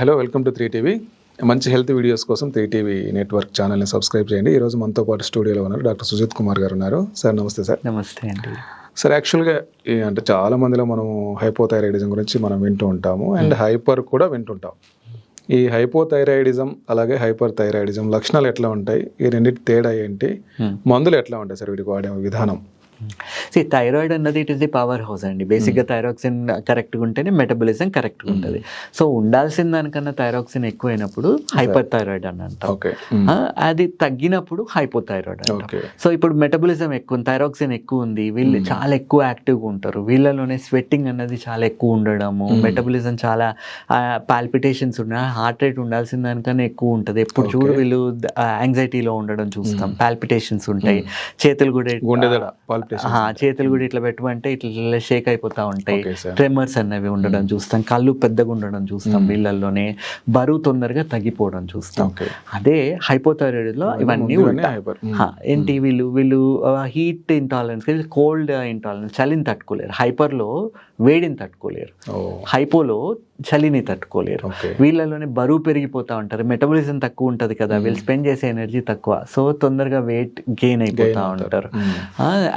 Hello welcome to three TV. మంచి health videos కోసం three TV network ఛానల్ని subscribe చేయండి. ఈరోజు మనతో పాటు స్టూడియోలో ఉన్నారు డాక్టర్ సుజిత్ కుమార్ గారు ఉన్నారు. సార్ నమస్తే సార్. నమస్తే అండి. సార్ యాక్చువల్గా అంటే చాలా మందిలో మనం హైపోథైరాయిడిజం గురించి మనం వింటూ ఉంటాము అండ్ హైపర్ కూడా వింటుంటాం. ఈ హైపోథైరాయిడిజం అలాగే హైపర్ థైరాయిడిజం లక్షణాలు ఎట్లా ఉంటాయి? ఈ రెండింటి తేడా ఏంటి? Hmm. మందులు ఎట్లా ఉంటాయి సార్ వీటికి వాడే విధానం? సి థైరాయిడ్ అన్నది it is the power house అండి. బేసిక్గా థైరాక్సిన్ కరెక్ట్గా ఉంటేనే మెటబలిజం కరెక్ట్గా ఉంటుంది. సో ఉండాల్సిన దానికన్నా థైరాక్సిన్ ఎక్కువైనప్పుడు హైపర్ థైరాయిడ్ అని అంటాం. ఓకే ఆ, అది తగ్గినప్పుడు హైపోథైరాయిడ్ అంటాం. సో ఇప్పుడు మెటబలిజం ఎక్కువ థైరాక్సిన్ ఎక్కువ ఉంది. వీళ్ళు చాలా ఎక్కువ యాక్టివ్గా ఉంటారు. వీళ్ళలోనే స్వెట్టింగ్ అన్నది చాలా ఎక్కువ ఉండడము మెటబలిజం చాలా పాల్పిటేషన్స్ ఉన్నాయి హార్ట్ రేట్ ఉండాల్సిన దానికన్నా ఎక్కువ ఉంటుంది. ఎప్పుడు చూడు వీళ్ళు యాంగ్జైటీలో ఉండడం చూస్తాం. పాల్పిటేషన్స్ ఉంటాయి. చేతులు కూడా చేతులు కూడా ఇట్లా పెట్టమంటే ఇట్లా షేక్ అయిపోతా ఉంటాయి. ట్రెమర్స్ అనేవి ఉండడం చూస్తాం కళ్ళు పెద్దగా ఉండడం చూస్తాం వీళ్ళల్లోనే బరువు తొందరగా తగ్గిపోవడం చూస్తాం. అదే హైపోథైరాయిడ్లో ఇవన్నీ ఉంటాయి. ఏంటి వీళ్ళు వీళ్ళు హీట్ ఇంటాలరెన్స్ కోల్డ్ ఇంటాలరెన్స్ చలిని తట్టుకోలేరు. హైపర్లో వేడిని తట్టుకోలేరు. హైపోలో చలిని తట్టుకోలేరు. వీళ్ళలోనే బరువు పెరిగిపోతా ఉంటారు. మెటబాలిజం తక్కువ ఉంటుంది కదా. వీళ్ళు స్పెండ్ చేసే ఎనర్జీ తక్కువ. సో తొందరగా వెయిట్ గెయిన్ అయిపోతా ఉంటారు.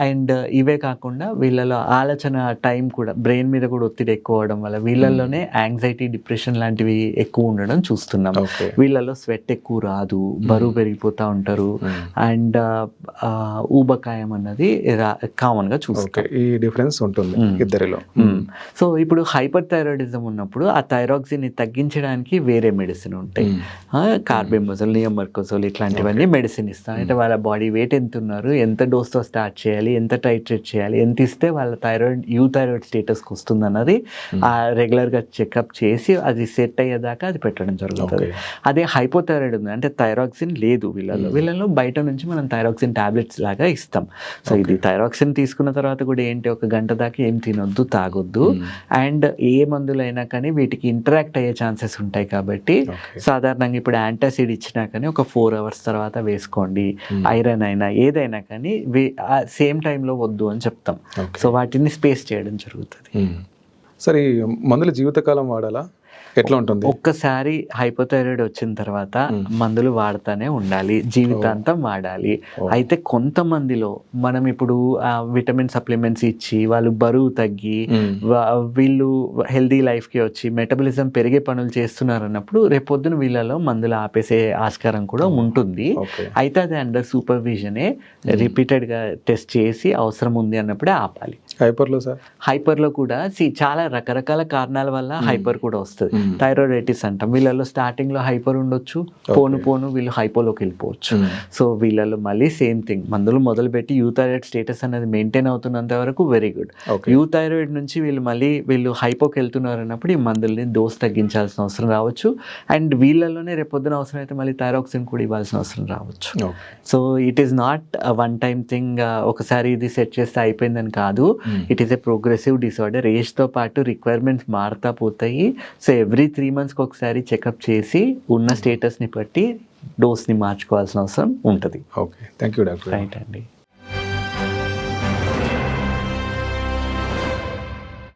అండ్ ఇవే కాకుండా వీళ్ళలో ఆలోచన టైం కూడా బ్రెయిన్ మీద కూడా ఒత్తిడి ఎక్కువ అవడం వల్ల వీళ్ళలోనే యాంగ్జైటీ డిప్రెషన్ లాంటివి ఎక్కువ ఉండడం చూస్తున్నాం వీళ్ళలో స్వెట్ ఎక్కువ రాదు. బరువు పెరిగిపోతా ఉంటారు. అండ్ ఊబకాయం అన్నది కామన్గా చూస్తాం. ఓకే ఈ డిఫరెన్స్ ఉంటుంది. ఇద్దరిలో. సో ఇప్పుడు హైపర్ థైరాయిడిజం ఉన్నప్పుడు ఆ థైరాక్సిన్ తగ్గించడానికి వేరే మెడిసిన్ ఉంటాయి. కార్బెమోజోల్ నియమర్కోజోల్ ఇట్లాంటివన్నీ మెడిసిన్ ఇస్తాం. అంటే వాళ్ళ బాడీ వెయిట్ ఎంత ఉన్నారు ఎంత డోస్తో స్టార్ట్ చేయాలి ఎంత టైట్రేట్ చేయాలి ఎంత ఇస్తే వాళ్ళ థైరాయిడ్ యూ థైరాయిడ్ స్టేటస్కి వస్తుంది అన్నది ఆ రెగ్యులర్గా చెకప్ చేసి అది సెట్ అయ్యేదాకా అది పెట్టడం జరుగుతుంది. అదే హైపోథైరాయిడ్ ఉంది. అంటే థైరాక్సిన్ లేదు వీళ్ళలో. వీళ్ళలో బయట నుంచి మనం థైరాక్సిన్ టాబ్లెట్స్ లాగా ఇస్తాం. సో ఇది థైరాక్సిన్ తీసుకున్న తర్వాత కూడా ఏంటి? ఒక గంట దాకా ఏం తినొద్దు తాగొద్దు. అండ్ ఏ మందులైనా కానీ వీటికి ఇంటరాక్ట్ అయ్యే ఛాన్సెస్ ఉంటాయి కాబట్టి సాధారణంగా ఇప్పుడు యాంటాసిడ్ ఇచ్చినా కానీ ఒక ఫోర్ అవర్స్ తర్వాత వేసుకోండి ఐరన్ అయినా ఏదైనా కానీ సేమ్ టైంలో వద్దు అని చెప్తాం. సో వాటిని స్పేస్ చేయడం జరుగుతుంది. మ్మ్. సరే మందులు జీవితకాలం వాడాలా? ఎట్లా ఉంటుంది? ఒక్కసారి హైపోథైరాయిడ్ వచ్చిన తర్వాత మందులు వాడుతూనే ఉండాలి జీవితాంతం వాడాలి. అయితే కొంతమందిలో మనం ఇప్పుడు విటమిన్ సప్లిమెంట్స్ ఇచ్చి వాళ్ళు బరువు తగ్గి వీళ్ళు హెల్దీ లైఫ్కి వచ్చి మెటబలిజం పెరిగే పనులు చేస్తున్నారు అన్నప్పుడు రేపొద్దున వీళ్ళలో మందులు ఆపేసే ఆస్కారం కూడా ఉంటుంది. అయితే అది అండర్ సూపర్విజనే రిపీటెడ్గా టెస్ట్ చేసి అవసరం ఉంది అన్నప్పుడే ఆపాలి. హైపర్లో సార్? హైపర్లో కూడా see, చాలా రకరకాల కారణాల వల్ల హైపర్ కూడా వస్తుంది. థైరాయిడైటిస్ అంటాం. వీళ్ళలో స్టార్టింగ్లో హైపర్ ఉండొచ్చు పోను పోను వీళ్ళు హైపోలోకి వెళ్ళిపోవచ్చు. సో వీళ్ళలో మళ్ళీ సేమ్ థింగ్. మందులు మొదలుపెట్టి యూ థైరాయిడ్ స్టేటస్ అనేది మెయింటైన్ అవుతున్నంత వరకు వెరీ గుడ్. యూ థైరాయిడ్ నుంచి వీళ్ళు మళ్ళీ వీళ్ళు హైపోకి వెళ్తున్నారు అన్నప్పుడు ఈ మందుల్ని డోస్ తగ్గించాల్సిన అవసరం రావచ్చు. అండ్ వీళ్ళలోనే రేపొద్దున అవసరం అయితే మళ్ళీ థైరాక్సిన్ కూడా ఇవ్వాల్సిన అవసరం రావచ్చు. So it is not one time thing ఒకసారి ఇది సెట్ చేస్తే అయిపోయిందని కాదు. It is a progressive disorder ఏజ్తో పాటు రిక్వైర్మెంట్స్ మారుతా పోతాయి. సో ఎవ్రీ త్రీ మంత్స్కి ఒకసారి చెకప్ చేసి ఉన్న స్టేటస్ని బట్టి డోస్ని మార్చుకోవాల్సిన అవసరం ఉంటుంది. Okay thank you doctor right అండి.